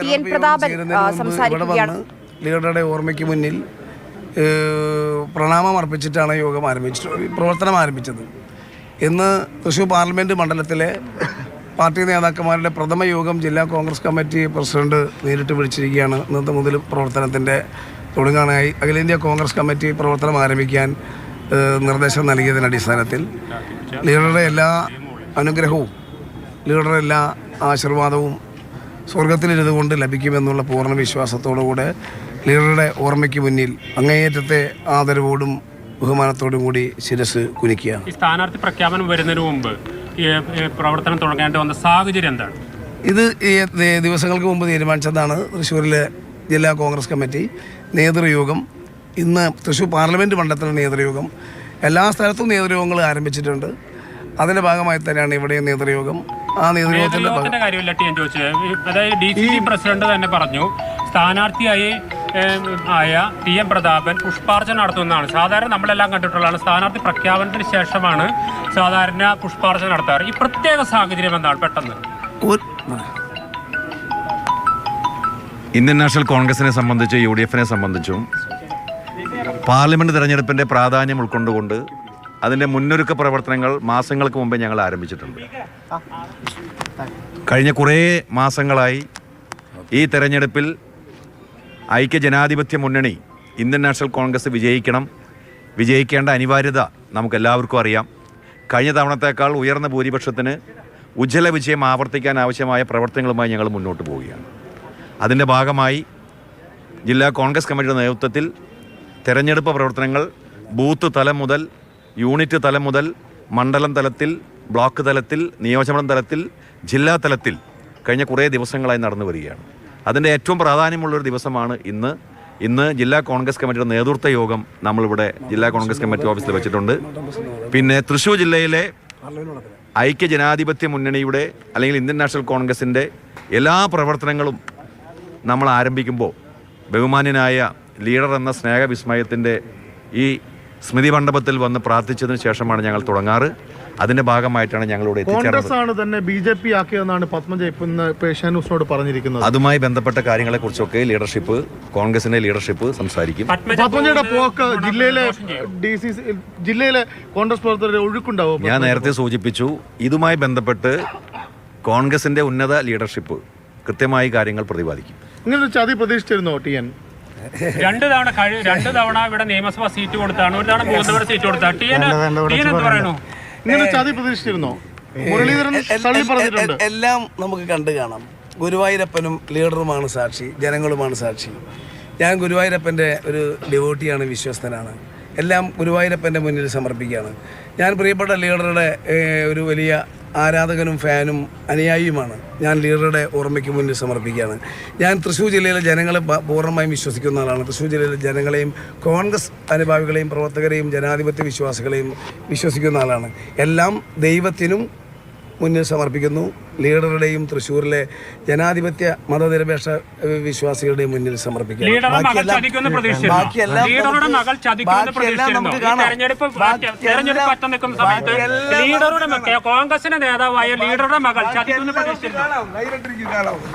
T N Prathapan സംസാരിക്കുകയാണ്. ലീഡറുടെ ഓർമ്മയ്ക്ക് മുന്നിൽ പ്രണാമം അർപ്പിച്ചിട്ടാണ് യോഗം ആരംഭിച്ചത് പ്രവർത്തനം ആരംഭിച്ചത്. ഇന്ന് തൃശൂർ പാർലമെന്റ് മണ്ഡലത്തിലെ പാർട്ടി നേതാക്കന്മാരുടെ പ്രഥമ യോഗം ജില്ലാ കോൺഗ്രസ് കമ്മിറ്റി പ്രസിഡന്റ് നേരിട്ട് വിളിച്ചിരിക്കുകയാണ്. ഇന്നത്തെ മുതൽ പ്രവർത്തനത്തിന്റെ തുടങ്ങാനായി അഖിലേന്ത്യാ കോൺഗ്രസ് കമ്മിറ്റി പ്രവർത്തനം ആരംഭിക്കാൻ നിർദ്ദേശം നൽകിയതിന്റെ അടിസ്ഥാനത്തിൽ ലീഡറുടെ എല്ലാ അനുഗ്രഹവും ലീഡറുടെ എല്ലാ ആശീർവാദവും സ്വർഗത്തിലിരുന്നു കൊണ്ട് ലഭിക്കുമെന്നുള്ള പൂർണ വിശ്വാസത്തോടുകൂടെ ലീഡറുടെ ഓർമ്മയ്ക്ക് മുന്നിൽ അങ്ങേയറ്റത്തെ ആദരവോടും ബഹുമാനത്തോടും കൂടി ശിരസ് കുനിക്കുകയാണ്. സ്ഥാനാർത്ഥി പ്രഖ്യാപനം വരുന്നതിന് മുമ്പ് പ്രവർത്തനം തുടങ്ങേണ്ടി വന്ന സാഹചര്യം എന്താണ്? ഇത് ഈ ദിവസങ്ങൾക്ക് മുമ്പ് തീരുമാനിച്ചതാണ് തൃശ്ശൂരിലെ ജില്ലാ കോൺഗ്രസ് കമ്മിറ്റി നേതൃയോഗം. ഇന്ന് തൃശ്ശൂർ പാർലമെന്റ് മണ്ഡലത്തിലെ നേതൃയോഗം. എല്ലാ സ്ഥലത്തും നേതൃയോഗങ്ങൾ ആരംഭിച്ചിട്ടുണ്ട്. അതിന്റെ ഭാഗമായി തന്നെയാണ് ഇവിടെ നേതൃയോഗം. ആ നേതൃയോഗത്തിന്റെ കാര്യമില്ല ടി ഞാൻ ചോദിച്ചത്. അതായത് ഡി സി സി പ്രസിഡന്റ് തന്നെ പറഞ്ഞു സ്ഥാനാർത്ഥിയായി ആയ ടി എം പ്രതാപൻ പുഷ്പാർച്ചന നടത്തുന്നതാണ് സാധാരണ നമ്മളെല്ലാം കണ്ടിട്ടുള്ളതാണ് സ്ഥാനാർത്ഥി പ്രഖ്യാപനത്തിന് ശേഷമാണ് സാധാരണ പുഷ്പാർച്ചന നടത്താറ്. ഈ പ്രത്യേക സാഹചര്യം എന്താണ് പെട്ടെന്ന്? ഇന്ത്യൻ നാഷണൽ കോൺഗ്രസിനെ സംബന്ധിച്ച് യു ഡി എഫിനെ സംബന്ധിച്ചും പാർലമെന്റ് തെരഞ്ഞെടുപ്പിന്റെ പ്രാധാന്യം ഉൾക്കൊണ്ടുകൊണ്ട് അതിന്റെ മുന്നൊരുക്ക പ്രവർത്തനങ്ങൾ മാസങ്ങൾക്ക് മുമ്പേ ഞങ്ങൾ ആരംഭിച്ചിട്ടുണ്ട്. കഴിഞ്ഞ കുറേ മാസങ്ങളായി ഈ തെരഞ്ഞെടുപ്പിൽ ഐക്യ ജനാധിപത്യ മുന്നണി ഇന്ത്യൻ നാഷണൽ കോൺഗ്രസ് വിജയിക്കണം. വിജയിക്കേണ്ട അനിവാര്യത നമുക്കെല്ലാവർക്കും അറിയാം. കഴിഞ്ഞ തവണത്തേക്കാൾ ഉയർന്ന ഭൂരിപക്ഷത്തിന് ഉജ്ജ്വല വിജയം ആവർത്തിക്കാൻ ആവശ്യമായ പ്രവർത്തനങ്ങളുമായി ഞങ്ങൾ മുന്നോട്ട് പോവുകയാണ്. അതിന്റെ ഭാഗമായി ജില്ലാ കോൺഗ്രസ് കമ്മിറ്റിയുടെ നേതൃത്വത്തിൽ തെരഞ്ഞെടുപ്പ് പ്രവർത്തനങ്ങൾ ബൂത്ത് തലം മുതൽ യൂണിറ്റ് തലം മുതൽ മണ്ഡലം തലത്തിൽ ബ്ലോക്ക് തലത്തിൽ നിയോജകമണ്ഡലം തലത്തിൽ ജില്ലാ തലത്തിൽ കഴിഞ്ഞ കുറേ ദിവസങ്ങളായി നടന്നു വരികയാണ്. അതിന്റെ ഏറ്റവും പ്രാധാന്യമുള്ളൊരു ദിവസമാണ് ഇന്ന്. ഇന്ന് ജില്ലാ കോൺഗ്രസ് കമ്മിറ്റിയുടെ നേതൃത്വ യോഗം നമ്മളിവിടെ ജില്ലാ കോൺഗ്രസ് കമ്മിറ്റി ഓഫീസിൽ വെച്ചിട്ടുണ്ട്. പിന്നെ തൃശ്ശൂർ ജില്ലയിലെ ഐക്യ ജനാധിപത്യ മുന്നണിയുടെ അല്ലെങ്കിൽ ഇന്ത്യൻ നാഷണൽ കോൺഗ്രസിന്റെ എല്ലാ പ്രവർത്തനങ്ങളും നമ്മൾ ആരംഭിക്കുമ്പോൾ ബഹുമാന്യനായ ലീഡർ എന്ന സ്നേഹവിസ്മയത്തിന്റെ ഈ സ്മൃതി മണ്ഡപത്തിൽ വന്ന് പ്രാർത്ഥിച്ചതിന് ശേഷമാണ് ഞങ്ങൾ തുടങ്ങാറ്. അതിന്റെ ഭാഗമായിട്ടാണ് ഞങ്ങളിവിടെ കോൺഗ്രസ് ആണ് തന്നെ ബി ജെ പി ആക്കിയതെന്നാണ് പത്മജ ഇന്ന് ന്യൂസിനോട് പറഞ്ഞിരിക്കുന്നത്. അതുമായി ബന്ധപ്പെട്ട കാര്യങ്ങളെ കുറിച്ചൊക്കെ ലീഡർഷിപ്പ് കോൺഗ്രസിന്റെ ലീഡർഷിപ്പ് സംസാരിക്കും. പത്മജ പത്മജയുടെ പോക്ക് ജില്ലയിലെ ഡി സി ജില്ലയിലെ കോൺഗ്രസ് പ്രവർത്തകരുടെ ഒഴുക്കുണ്ടാവും? ഞാൻ നേരത്തെ സൂചിപ്പിച്ചു ഇതുമായി ബന്ധപ്പെട്ട് കോൺഗ്രസിന്റെ ഉന്നത ലീഡർഷിപ്പ് കൃത്യമായി കാര്യങ്ങൾ പ്രതിപാദിക്കും. ഇങ്ങനെ ചതി പ്രതീക്ഷിച്ചിരുന്നോ ടി എൻ? രണ്ട് തവണ കഴി രണ്ട് തവണ ഇവിടെ നിയമസഭാ സീറ്റ് കൊടുത്താണ്. ഒരു തവണ മൂന്ന് തവണ സീറ്റ് കൊടുത്താണ്. ടി എൻ ടി എൻ എന്ത് പറയണു ഇങ്ങനെ ചതി പ്രതീക്ഷിച്ചിരുന്നോ? മുരളീധരൻ തള്ളി പറഞ്ഞിട്ടുണ്ട്. എല്ലാം നമുക്ക് കണ്ടു കാണാം. ഗുരുവായൂരപ്പനും ലീഡറുമാണ് സാക്ഷി ജനങ്ങളുമാണ് സാക്ഷി. ഞാൻ ഗുരുവായൂരപ്പന്റെ ഒരു ഡിവോട്ടിയാണ് വിശ്വസ്തനാണ്. എല്ലാം ഗുരുവായൂരപ്പന്റെ മുന്നിൽ സമർപ്പിക്കുകയാണ്. ഞാൻ പ്രിയപ്പെട്ട ലീഡറുടെ ഒരു വലിയ ആരാധകനും ഫാനും അനുയായിയുമാണ്. ഞാൻ ലീഡറുടെ ഓർമ്മയ്ക്ക് മുന്നിൽ സമർപ്പിക്കുകയാണ്. ഞാൻ തൃശ്ശൂർ ജില്ലയിലെ ജനങ്ങളെ പൂർണമായും വിശ്വസിക്കുന്ന ആളാണ്. തൃശ്ശൂർ ജില്ലയിലെ ജനങ്ങളെയും കോൺഗ്രസ് അനുഭാവികളെയും പ്രവർത്തകരെയും ജനാധിപത്യ വിശ്വാസികളെയും വിശ്വസിക്കുന്ന ആളാണ്. എല്ലാം ദൈവത്തിനും മുന്നിൽ സമർപ്പിക്കുന്നു. ലീഡറുടെയും തൃശ്ശൂരിലെ ജനാധിപത്യ മതനിരപേക്ഷ വിശ്വാസികളുടെയും മുന്നിൽ സമർപ്പിക്കുന്നു. ലീഡറുടെ കോൺഗ്രസിന്റെ നേതാവായ ലീഡറുടെ മകൾ പ്രതീക്ഷിച്ചിരുന്നു.